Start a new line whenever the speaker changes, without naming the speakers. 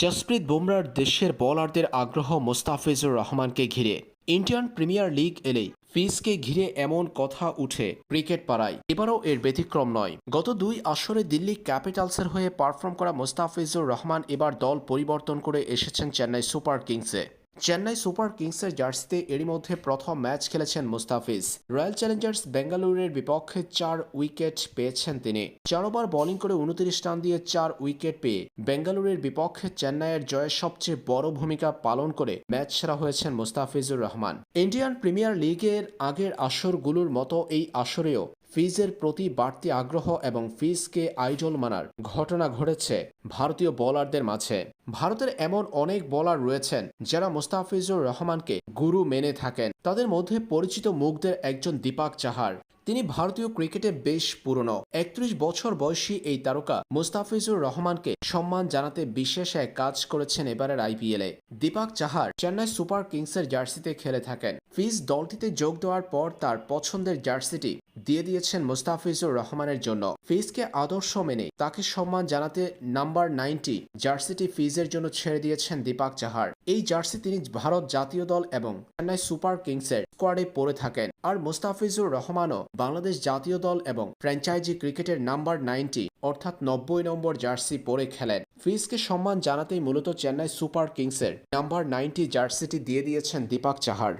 জসপ্রীত বুমরার দেশের বোলারদের আগ্রহ মোস্তাফিজুর রহমানকে ঘিরে। ইন্ডিয়ান প্রিমিয়ার লিগ এলেই ফিজকে ঘিরে এমন কথা উঠে ক্রিকেট পাড়ায়। এবারও এর ব্যতিক্রম নয়। গত দুই আসরে দিল্লি ক্যাপিটালসের হয়ে পারফর্ম করা মোস্তাফিজুর রহমান এবার দল পরিবর্তন করে এসেছেন চেন্নাই সুপার কিংসে। চেন্নাই সুপার কিংসের জার্সিতে এরই মধ্যে প্রথম ম্যাচ খেলেছেন মুস্তাফিজ। রয়্যাল চ্যালেঞ্জার্স বেঙ্গালুরুর বিপক্ষে চার উইকেট পেয়েছেন তিনি। চার ওভার বোলিং করে উনত্রিশ রান দিয়ে চার উইকেট পেয়ে বেঙ্গালুরুর বিপক্ষে চেন্নাইয়ের জয়ের সবচেয়ে বড় ভূমিকা পালন করে ম্যাচ সেরা হয়েছেন মুস্তাফিজুর রহমান। ইন্ডিয়ান প্রিমিয়ার লিগের আগের আসরগুলোর মতো এই আসরেও ফিজের প্রতি বাড়তি আগ্রহ এবং ফিজকে আইডল মানার ঘটনা ঘটেছে ভারতীয় বোলারদের মাঝে। ভারতের এমন অনেক বোলার রয়েছেন যারা মুস্তাফিজুর রহমানকে গুরু মেনে থাকেন। তাদের মধ্যে পরিচিত মুখদের একজন দীপাক চাহার। তিনি ভারতীয় ক্রিকেটে বেশ পুরনো। একত্রিশ বছর বয়সী এই তারকা মুস্তাফিজুর রহমানকে সম্মান জানাতে বিশেষ এক কাজ করেছেন এবারের আইপিএলে। দীপাক চাহার চেন্নাই সুপার কিংসের জার্সিতে খেলে থাকেন। ফিজ দলটিতে যোগ দেওয়ার পর তার পছন্দের জার্সিটি দিয়ে দিয়েছেন মুস্তাফিজুর রহমানের জন্য। ফিজকে আদর্শ মেনে তাকে সম্মান জানাতে নাম্বার নাইনটি জার্সিটি ফিজের জন্য ছেড়ে দিয়েছেন দীপাক চাহার। এই জার্সি তিনি ভারত জাতীয় দল এবং চেন্নাই সুপার কিংসের স্কোয়াডে পড়ে থাকেন। আর মুস্তাফিজুর রহমানও বাংলাদেশ জাতীয় দল এবং ফ্র্যাঞ্চাইজি ক্রিকেটের নাম্বার নাইনটি অর্থাৎ নব্বই নম্বর জার্সি পরে খেলেন। ফিজকে সম্মান জানাতেই মূলত চেন্নাই সুপার কিংসের নাম্বার নাইনটি জার্সিটি দিয়ে দিয়েছেন দীপাক চাহার।